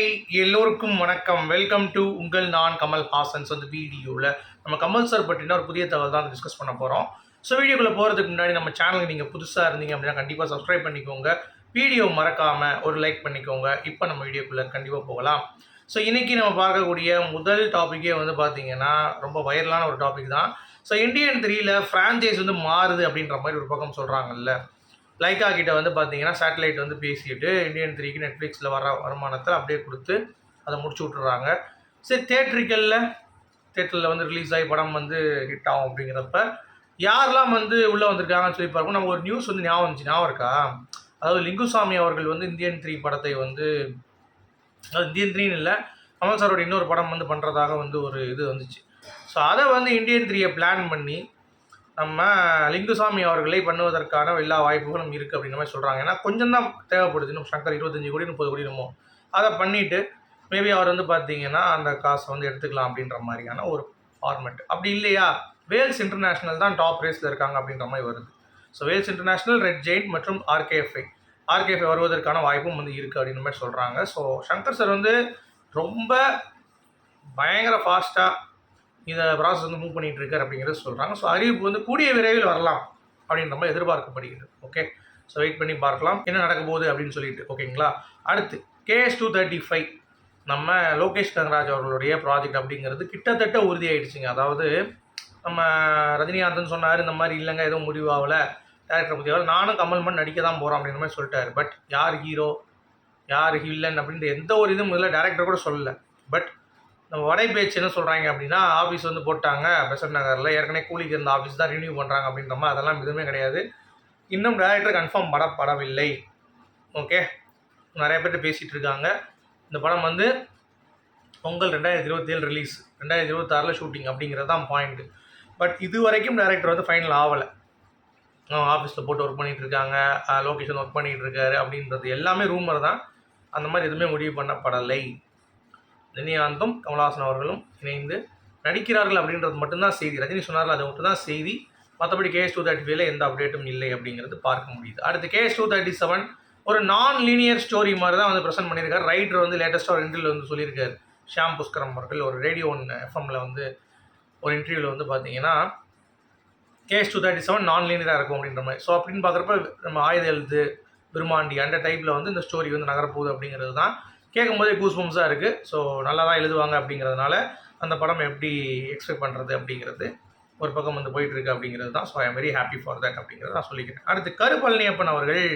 Hi எல்லோருக்கும் வணக்கம். Welcome to உங்கள் நான் கமல் ஹாசன்ஸ் வந்து வீடியோவில் நம்ம கமல் சார் பற்றின ஒரு புதிய தகவல் தான் டிஸ்கஸ் பண்ண போகிறோம் ஸோ வீடியோக்குள்ளே போகிறதுக்கு முன்னாடி நம்ம சேனலுக்கு நீங்கள் புதுசாக இருந்தீங்க அப்படின்னா கண்டிப்பாக சப்ஸ்கிரைப் பண்ணிக்கோங்க. வீடியோ மறக்காமல் ஒரு லைக் பண்ணிக்கோங்க. இப்போ நம்ம வீடியோக்குள்ளே கண்டிப்பாக போகலாம். ஸோ இன்றைக்கி நம்ம பார்க்கக்கூடிய முதல் டாப்பிக்கே வந்து பார்த்தீங்கன்னா ரொம்ப வைரலான ஒரு டாபிக் தான். ஸோ இந்தியன் த்ரீயில் ஃப்ரான்ச்சைஸ் வந்து மாறுது அப்படின்ற மாதிரி ஒரு பக்கம் சொல்கிறாங்கல்ல லைக்கா கிட்ட வந்து பார்த்தீங்கன்னா சேட்டலைட் வந்து பேசிட்டு இந்தியன் த்ரீக்கு நெட்ஃப்ளிக்ஸில் வர வருமானத்தை அப்படியே கொடுத்து அதை முடிச்சு விட்டுறாங்க. சரி தேட்ரிக்கலில் தேட்டரில் வந்து ரிலீஸ் ஆகி படம் வந்து ஹிட் ஆகும் அப்படிங்கிறப்ப யாரெல்லாம் வந்து உள்ளே வந்திருக்காங்கன்னு சொல்லி பார்ப்போம் நம்ம ஒரு நியூஸ் வந்து ஞாபகம் வந்துச்சு. ஞாபகம் இருக்கா? அதாவது லிங்குசாமி அவர்கள் வந்து இந்தியன் த்ரீ படத்தை வந்து அது இந்தியன் த்ரீன்னு இல்லை கமல் சாரோட இன்னொரு படம் வந்து பண்ணுறதாக வந்து ஒரு இது வந்துச்சு. ஸோ அதை வந்து இந்தியன் த்ரீயை பிளான் பண்ணி நம்ம லிங்குசாமி அவர்களை பண்ணுவதற்கான எல்லா வாய்ப்புகளும் இருக்குது அப்படின்ற மாதிரி சொல்கிறாங்க ஏன்னா கொஞ்சம் தான் தேவைப்படுது. இன்னும் சங்கர் இருபத்தஞ்சி கோடி முப்பது கோடி என்னமோ. அதை பண்ணிவிட்டு மேபி அவர் வந்து பார்த்தீங்கன்னா அந்த காசை வந்து எடுத்துக்கலாம் அப்படின்ற மாதிரியான ஒரு ஃபார்மெட் அப்படி இல்லையா? வேல்ஸ் இன்டர்நேஷ்னல் தான் டாப் ரேஸில் இருக்காங்க அப்படின்ற மாதிரி வருது. So Vels international red Jain மற்றும் ஆர்கேஎஃப்ஐ ஆர்கேஎஃப்ஐ வருவதற்கான வாய்ப்பும் வந்து இருக்குது அப்படின்ற மாதிரி சொல்கிறாங்க ஸோ சங்கர் சார் வந்து ரொம்ப பயங்கர ஃபாஸ்ட்டாக இதை ப்ராசஸ் வந்து மூவ் பண்ணிகிட்டு இருக்கார் அப்படிங்கிறத சொல்கிறாங்க ஸோ அறிவிப்பு வந்து கூடிய விரைவில் வரலாம் அப்படின்ற மாதிரி எதிர்பார்க்கப்படுகிறது. ஓகே ஸோ வெயிட் பண்ணி பார்க்கலாம். என்ன நடக்க போகுது அப்படின்னு சொல்லிட்டு ஓகேங்களா அடுத்து கேஎஸ் டூ தேர்ட்டி ஃபைவ் நம்ம லோகேஷ் கங்கராஜ் அவர்களுடைய ப்ராஜெக்ட் அப்படிங்கிறது கிட்டத்தட்ட உறுதியாயிடுச்சுங்க. அதாவது நம்ம ரஜினிகாந்தன் சொன்னார் இந்த மாதிரி இல்லைங்க எதுவும் முடிவாகலை. டேரக்டர் முடிவாகல நானும் கமல் மண் நடிக்க தான் போகிறோம் அப்படின்ற மாதிரி சொல்லிட்டாரு. பட் யார் ஹீரோ யார் வில்லன் அப்படின்ற எந்த ஒரு இதுவும் முதல்ல டேரக்டர் கூட சொல்லலை. பட் நம்ம வடை பேச்சு என்ன சொல்கிறாங்க அப்படின்னா ஆஃபீஸ் வந்து போட்டாங்க பெசன்ட் நகரில் ஏற்கனவே கூலிக்கு இருந்த ஆஃபீஸ் தான் ரினியூ பண்ணுறாங்க அப்படின்ற மாதிரி அதெல்லாம் எதுவுமே கிடையாது. இன்னும் டேரக்டர் கன்ஃபார்ம் படப்படவில்லை ஓகே நிறைய பேர்கிட்ட பேசிகிட்டு இருக்காங்க. இந்த படம் வந்து பொங்கல் ரெண்டாயிரத்தி இருபத்தேழு ரிலீஸ் ரெண்டாயிரத்தி இருபத்தாறில் ஷூட்டிங் அப்படிங்கிறது தான் பாயிண்ட்டு பட் இது வரைக்கும் டேரக்டர் வந்து ஃபைனல் ஆகலை. ஆஃபீஸில் போட்டு ஒர்க் பண்ணிகிட்டு இருக்காங்க. லொக்கேஷன் ஒர்க் பண்ணிகிட்டு இருக்காரு அப்படின்றது எல்லாமே ரூமர் தான். அந்த மாதிரி எதுவுமே முடிவு பண்ணப்படலை. ரஜினிகாந்தும் கமலஹாசன் அவர்களும் இணைந்து நடிக்கிறார்கள் அப்படின்றது மட்டும்தான் செய்தி. ரஜினி சொன்னார்கள் அது மட்டும் தான் செய்தி மற்றபடி கேஎஸ் டூ தேர்ட்டி ஃபைவ்ல எந்த அப்டேட்டும் இல்லை அப்படிங்கிறது பார்க்க முடியுது. அடுத்து கேஎஸ் டூ தேர்ட்டி செவன் ஒரு நான் லீனியர் ஸ்டோரி மாதிரி தான் வந்து ப்ரெசென்ட் பண்ணியிருக்காரு. ரைட்டர் வந்து லேட்டஸ்ட்டாக ஒரு இன்டர்வியூ வந்து சொல்லியிருக்காரு. ஷியாம் புஷ்கரம் அவர்கள் ஒரு ரேடியோ ஒன் எஃப்எம்ல வந்து ஒரு இன்டர்வியூவில் வந்து பார்த்தீங்கன்னா கேஎஸ் டூ தேர்ட்டி செவன் நான் லீனியராக இருக்கும் அப்படின்ற மாதிரி. ஸோ அப்படின்னு பார்க்குறப்ப நம்ம ஆயுத எழுது பிரம்மாண்டி அந்த டைப்பில் வந்து இந்த ஸ்டோரி வந்து நகரப்போகுது அப்படிங்கிறது தான் கேட்கும்போதே கூஸ்பம்ஸாக இருக்குது ஸோ நல்லா தான் எழுதுவாங்க அப்படிங்கிறதுனால அந்த படம் எப்படி எக்ஸ்பெக்ட் பண்ணுறது அப்படிங்கிறது ஒரு பக்கம் வந்து போயிட்டுருக்கு அப்படிங்கிறது தான். So I am very happy for that அப்படிங்கிறத நான் சொல்லிக்கிறேன். அடுத்து கருபழனியப்பன் அவர்கள்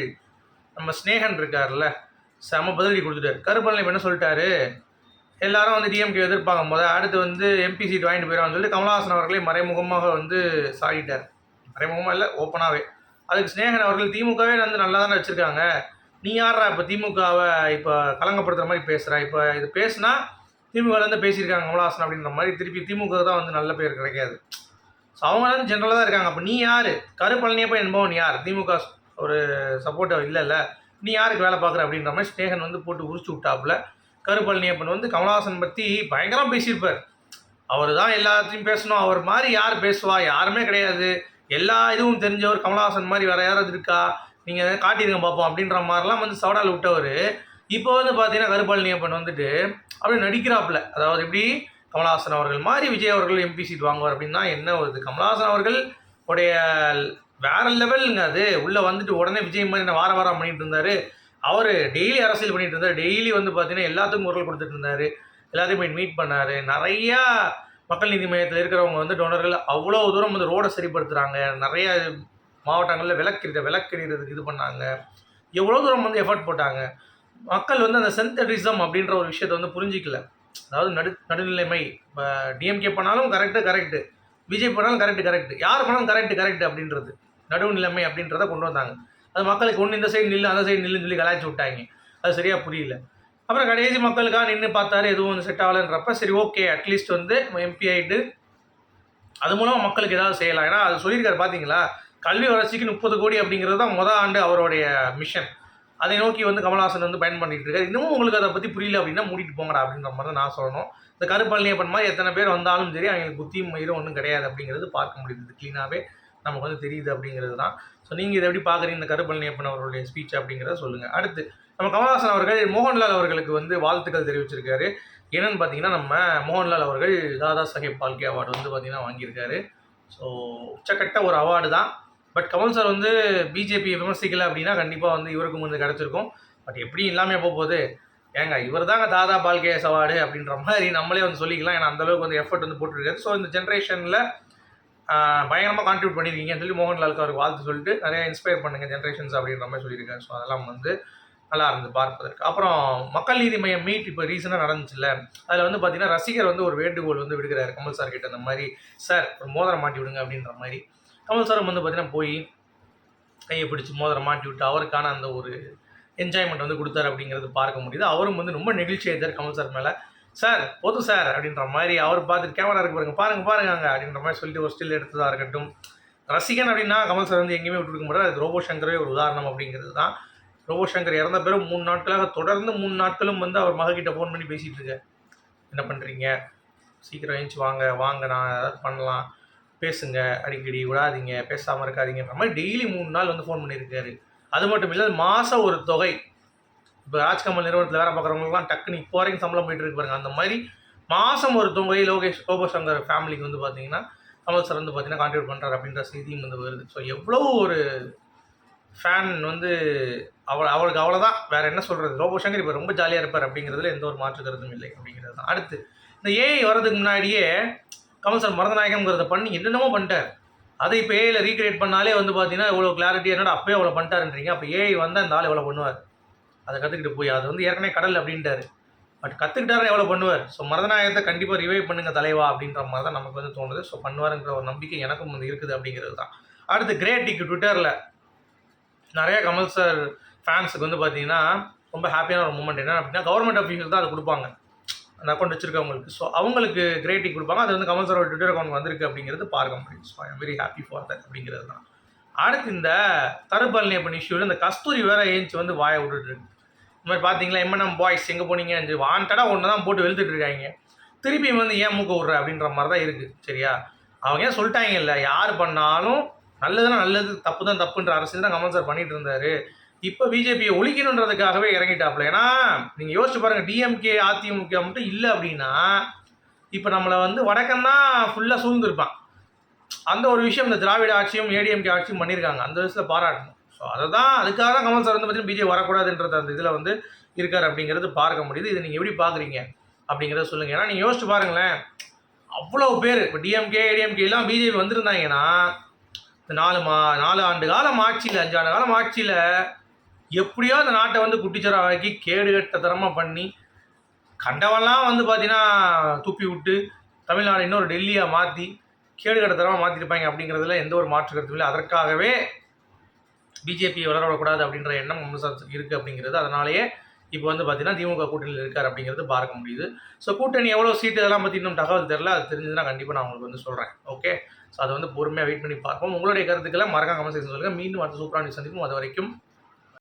நம்ம ஸ்னேகன் இருக்கார்ல செம பதிலடி கொடுத்துட்டாரு. கருபழனியப்பன் என்ன சொல்லிட்டாரு? எல்லாரும் வந்து டிஎம்கே எதிர்ப்பாங்க போது அடுத்து வந்து எம்பி சீட் வாங்கிட்டு போயிடுவான்னு சொல்லிட்டு கமலஹாசன் அவர்களை மறைமுகமாக வந்து சாடிட்டார். மறைமுகமாக இல்லை ஓப்பனாகவே அதுக்கு ஸ்னேகன் அவர்கள் திமுகவே வந்து நல்லா தானே வச்சுருக்காங்க. நீ யாரா இப்போ திமுகவை இப்போ கலங்கப்படுத்துகிற மாதிரி பேசுகிற இப்போ இது பேசுனா திமுகலேருந்து பேசியிருக்காங்க கமலஹாசன் அப்படின்ற மாதிரி திருப்பி திமுக தான் வந்து நல்ல பேர் கிடைக்காது. ஸோ அவங்க ஜென்ரலாக தான் இருக்காங்க. அப்போ நீ யார்? கருப்பழனியப்ப என்பவன் யார்? திமுக ஒரு சப்போர்ட்டர் இல்லைல்ல. நீ யாருக்கு வேலை பார்க்குற அப்படின்ற மாதிரி ஸ்னேகன் வந்து போட்டு உரிச்சு விட்டாப்புல. கருப்பழனியப்பன் வந்து கமலஹாசன் பற்றி பயங்கரமாக பேசியிருப்பார். அவர் தான் எல்லாத்தையும் பேசணும். அவர் மாதிரி யார் பேசுவா? யாருமே கிடையாது. எல்லா இதுவும் தெரிஞ்சவர் கமலஹாசன் மாதிரி வேறு யாராவது இருக்கா? நீங்கள் காட்டிடுங்க பார்ப்போம் அப்படின்ற மாதிரிலாம் வந்து சவடால் விட்டவர். இப்போ வந்து பார்த்தீங்கன்னா கருப்பழனியப்பன் வந்துட்டு அப்படி நடிக்கிறாப்புல. அதாவது எப்படி? கமலஹாசன் அவர்கள் மாதிரி விஜய் அவர்கள் எம்பி சீட் வாங்குவார் அப்படின்னா என்ன வருது கமலஹாசன் அவர்கள் உடைய வேற லெவலுங்க அது. உள்ளே வந்துட்டு உடனே விஜய் மாதிரி நான் வார வாரம் பண்ணிட்டு இருந்தார். அவர் டெய்லி அரசியல் பண்ணிட்டு இருந்தார். டெய்லி வந்து பார்த்தீங்கன்னா எல்லாத்துக்கும் குரல் கொடுத்துட்டு இருந்தார். எல்லாத்தையும் போய் மீட் பண்ணார். நிறையா மக்கள் நீதி மையத்தில் இருக்கிறவங்க வந்து டோனர்கள் அவ்வளோ தூரம் வந்து ரோடை சரிப்படுத்துகிறாங்க நிறையா மாவட்டங்களில் விளக்கிறது விளக்கிறதுக்கு இது பண்ணாங்க. எவ்வளோ தூரம் வந்து எஃபர்ட் போட்டாங்க. மக்கள் வந்து அந்த சென்தரிசம் அப்படின்ற ஒரு விஷயத்தை வந்து புரிஞ்சிக்கல. அதாவது நடு நடுநிலைமை இப்போ டிஎம்கே பண்ணாலும் கரெக்டு கரெக்டு விஜய் பண்ணாலும் கரெக்டு கரெக்டு யார் பண்ணாலும் கரெக்டு கரெக்ட் அப்படின்றது. நடுநிலைமை அப்படின்றத கொண்டு வந்தாங்க. அது மக்களுக்கு ஒன்று இந்த சைடு நில்லு அந்த சைடு நில்லுன்னு சொல்லி கலாய்ச்சி விட்டாங்க. அது சரியாக புரியல. அப்புறம் கடைசி மக்களுக்காக நின்று பார்த்தாரு எதுவும் வந்து செட் ஆகலைன்றப்ப சரி ஓகே அட்லீஸ்ட் வந்து எம்பி ஆகிட்டு அது மூலமாக மக்களுக்கு ஏதாவது செய்யலாம். ஏன்னா அது சொல்லியிருக்காரு பார்த்தீங்களா கல்வி வளர்ச்சிக்கு முப்பது கோடி அப்படிங்கிறது தான் மொதல் ஆண்டு அவருடைய மிஷன் அதை நோக்கி வந்து கமல்ஹாசன் வந்து பயன் பண்ணிட்டு இருக்காரு இன்னமும் உங்களுக்கு அதை பற்றி புரியல அப்படின்னா மூடிட்டு போங்கடா அப்படின்ற மாதிரி தான் நான் சொல்லணும். இந்த கருப்பழனியப்பன் மாதிரி எத்தனை பேர் வந்தாலும் சரி அவங்களுக்கு புத்தியும் மயிரும் ஒன்றும் கிடையாது அப்படிங்கிறது பார்க்க முடியுது. க்ளீனாகவே நமக்கு வந்து தெரியுது அப்படிங்கிறது தான். ஸோ நீங்கள் இதை எப்படி பார்க்குறீங்க? இந்த கருப்பழனியப்பன் அவருடைய ஸ்பீச் அப்படிங்கிறத சொல்லுங்கள் அடுத்து நம்ம கமல்ஹாசன் அவர்கள் மோகன்லால் அவர்களுக்கு வந்து வாழ்த்துக்கள் தெரிவிச்சிருக்காரு. என்னென்னு பார்த்தீங்கன்னா நம்ம மோகன்லால் அவர்கள் தாதா சாஹேப் பால்கே அவார்டு வந்து பார்த்திங்கன்னா வாங்கியிருக்காரு. ஸோ உச்சக்கட்ட ஒரு அவார்டு தான். பட் கமல் சார் வந்து பிஜேபியை விமர்சிக்கலை அப்படின்னா கண்டிப்பாக வந்து இவருக்கும் வந்து கிடச்சிருக்கும். பட் எப்படியும் இல்லாமல் எப்போ போகுது? ஏங்க இவர் தாங்க தாதா பால்கே சவாடு அப்படின்ற மாதிரி நம்மளே வந்து சொல்லிக்கலாம். ஏன்னா அந்தளவுக்கு வந்து எஃபர்ட் வந்து போட்டுருக்காரு. ஸோ இந்த ஜென்ரேஷனில் பயங்கரமாக கான்ட்ரிபியூட் பண்ணியிருக்கீங்கன்னு சொல்லி மோகன்லாலுக்கு அவருக்கு வாழ்த்து சொல்லிட்டு நிறையா இன்ஸ்பயர் பண்ணுங்கள் ஜென்ரேஷன்ஸ் அப்படின்ற மாதிரி சொல்லியிருக்காரு. ஸோ அதெல்லாம் வந்து நல்லா இருந்தது பார்ப்பதற்கு. அப்புறம் மக்கள் நீதி மையம் மீட் இப்போ ரீசெண்டாக நடந்துச்சுல்ல. அதில் வந்து பார்த்தீங்கன்னா ரசிகர் வந்து ஒரு வேண்டுகோள் வந்து விடுக்கிறார் கமல் சார் கிட்ட. இந்த மாதிரி சார் ஒரு மோதிரம் மாட்டி விடுங்க அப்படின்ற மாதிரி. கமல் சாரும் வந்து பார்த்தீங்கன்னா போய் கையை பிடிச்சி மோதிரம் மாட்டி விட்டு அவருக்கான அந்த ஒரு என்ஜாய்மெண்ட் வந்து கொடுத்தாரு அப்படிங்கிறது பார்க்க முடியுது. அவரும் வந்து ரொம்ப நெகிழ்ச்சி ஆயிட்டார் கமல் சார் மேலே. சார் போது சார் அப்படின்ற மாதிரி அவர் பார்த்துட்டு கேமரா இருக்கு பாருங்க பாருங்க பாருங்க அங்கே அப்படின்ற மாதிரி சொல்லிட்டு ஒரு ஸ்டில் எடுத்ததாக இருக்கட்டும். ரசிகன் அப்படின்னா கமல் சார் வந்து எங்கேயுமே விட்டுருக்க முடியாது அது ரோபோ சங்கரே ஒரு உதாரணம் அப்படிங்கிறது தான். ரோபோ சங்கர் இறந்த பிறகு மூணு நாட்களாக தொடர்ந்து மூணு நாட்களும் வந்து அவர் மகக்கிட்ட ஃபோன் பண்ணி பேசிகிட்டு இருக்க என்ன பண்ணுறீங்க சீக்கிரம் எழுந்துச்சு வாங்க வாங்க நான் ஏதாவது பண்ணலாம். பேசுங்க அடிக்கடி விடாதீங்க பேசாமல் இருக்காதீங்கன்ற மாதிரி டெய்லி மூணு நாள் வந்து ஃபோன் பண்ணியிருக்காரு. அது மட்டும் இல்லை மாதம் ஒரு தொகை. இப்போ ராஜ்கமல் நிறுவனத்தில் வேலை பார்க்குறவங்களுக்குலாம் டக்குன்னு இப்போ வரைக்கும் சம்பளம் போயிட்டு இருக்கு பாருங்க. அந்த மாதிரி மாதம் ஒரு தொகை லோகேஷ் ரோபோ சங்கர் ஃபேமிலிக்கு வந்து பார்த்தீங்கன்னா கமல் சார் வந்து பார்த்தீங்கன்னா கான்ட்ரிபியூட் பண்ணுறாரு அப்படின்ற செய்தியும் வந்து வருது. ஸோ எவ்வளோ ஒரு ஃபேன் வந்து அவள் அவளுக்கு அவ்வளோதான் வேறு என்ன சொல்கிறது ரோபோ சங்கர் இப்போ ரொம்ப ஜாலியாக இருப்பார் அப்படிங்கிறதுல எந்த ஒரு மாற்று கருத்தும் இல்லை அப்படிங்கிறது தான். அடுத்து இந்த ஏஐ வர்றதுக்கு முன்னாடியே கமல் சார் மரதநாயகம்ங்கிறத பண்ணி என்னென்னமோ பண்ணிட்டார். அதை இப்போ ஏஐயில் ரீக்ரியேட் பண்ணாலே வந்து பார்த்தீங்கன்னா இவ்வளோ கிளாரிட்டி என்னடா அப்பயே அவ்வளோ பண்ணிட்டாருன்றீங்க. அப்போ ஏஐ வந்தால் இந்த ஆள் எவ்வளோ பண்ணுவார்? அதை கற்றுக்கிட்டு போய் அது வந்து ஏற்கனவே கடல் அப்படின்ட்டாரு. பட் கற்றுக்கிட்டாரு எவ்வளோ பண்ணுவார்? ஸோ மரதநாயகத்தை கண்டிப்பாக ரிவைவ் பண்ணுங்க தலைவா அப்படின்ற மாதிரி தான் நமக்கு வந்து தோணுது. ஸோ பண்ணுவாருங்கிற ஒரு நம்பிக்கை எனக்கும் வந்து இருக்குது அப்படிங்கிறது தான். அடுத்து கிரேட்டிக்கு ட்விட்டரில் நிறைய கமல் சார் ஃபேன்ஸுக்கு வந்து பார்த்தீங்கன்னா ரொம்ப ஹாப்பியான ஒரு மூமெண்ட் என்ன அப்படின்னா கவர்மெண்ட் அஃபீஷியல் தான் அதை கொடுப்பாங்க. அக்கௌண்ட் வச்சிருக்கவங்களுக்கு. ஸோ அவங்களுக்கு கிரேட்டிங் கொடுப்பாங்க. அது வந்து கமல் சாரோட ட்விட்டர் அக்கௌண்ட் வந்திருக்கு அப்படிங்கிறது பார்க்க முடியும். So I'm very happy for that அப்படிங்கிறது தான். அடுத்து இந்த தருப்பழனியப்பன் இஷ்யூவில் இந்த கஸ்தூரி வேற ஏஞ்சி வந்து வாயை விட்டுட்டு இருக்கு. இந்த மாதிரி பார்த்தீங்களா எம்என்எம் பாய்ஸ் எங்கே போனீங்க? வாண்டடாக ஒன்று தான் போட்டு வெளுத்துட்டு இருக்காங்க. திருப்பி வந்து ஏன் மூக்க விட்ற அப்படின்ற மாதிரி தான் இருக்குது சரியா? அவங்க ஏன் சொல்லிட்டாங்க இல்லை? யார் பண்ணாலும் நல்லதுன்னா நல்லது தப்பு தான் தப்புன்ற அரசியல் தான் கமல் சார் பண்ணிட்டு இருந்தாரு. இப்போ பிஜேபியை ஒழிக்கணுன்றதுக்காகவே இறங்கிட்டாப்புல. ஏன்னா நீங்கள் யோசிச்சு பாருங்கள் டிஎம்கே அதிமுக மட்டும் இல்லை அப்படின்னா இப்போ நம்மளை வந்து வடக்கன் தான் ஃபுல்லாக சூழ்ந்திருப்பான். அந்த ஒரு விஷயம் இந்த திராவிட ஆட்சியும் ஏடிஎம்கே ஆட்சியும் பண்ணியிருக்காங்க அந்த விஷயத்தில் பாராட்டணும். ஸோ அதை தான் அதுக்காக தான் கமல் சார் வந்து பார்த்தீங்கன்னா பிஜேபி வரக்கூடாதுன்றது அந்த இதில் வந்து இருக்கார் அப்படிங்கிறது பார்க்க முடியுது. இதை நீங்கள் எப்படி பார்க்குறீங்க அப்படிங்கிறத சொல்லுங்கள் ஏன்னா நீங்கள் யோசிச்சு பாருங்களேன் அவ்வளோ பேர் இப்போ டிஎம்கே ஏடிஎம்கே எல்லாம் பிஜேபி வந்திருந்தாங்கன்னா இந்த நாலு மா நாலு ஆண்டு காலம் ஆட்சியில் அஞ்சு ஆண்டு காலம் ஆட்சியில் எப்படியோ அந்த நாட்டை வந்து குட்டிச்சராக்கி கேடு கட்ட தரமாக பண்ணி கண்டவெல்லாம் வந்து பார்த்தீங்கன்னா துப்பி விட்டு தமிழ்நாடு இன்னொரு டெல்லியாக மாற்றி கேடு கட்ட தரமாக மாற்றிருப்பாங்க அப்படிங்கிறதுல எந்த ஒரு மாற்று கருத்தும் இல்லை. அதற்காகவே பிஜேபி வளரவிடக்கூடாது அப்படின்ற எண்ணம் கமல்சார் இருக்குது அப்படிங்கிறது. அதனாலேயே இப்போ வந்து பார்த்தீங்கன்னா திமுக கூட்டணியில் இருக்கார் அப்படிங்கிறது பார்க்க முடியுது. ஸோ கூட்டணி எவ்வளோ சீட்டு இதெல்லாம் பற்றி இன்னும் தகவல் தெரில அது தெரிஞ்சதுன்னா கண்டிப்பாக நான் உங்களுக்கு வந்து சொல்கிறேன் ஓகே ஸோ அதை வந்து பொறுமையாக வெயிட் பண்ணி பார்ப்போம். உங்களுடைய கருத்துக்களை மறக்காம கமெண்ட் செக்ஷன் சொல்லுங்கள் மீண்டும் அடுத்த சூப்பரான சந்திப்போம். அது வரைக்கும்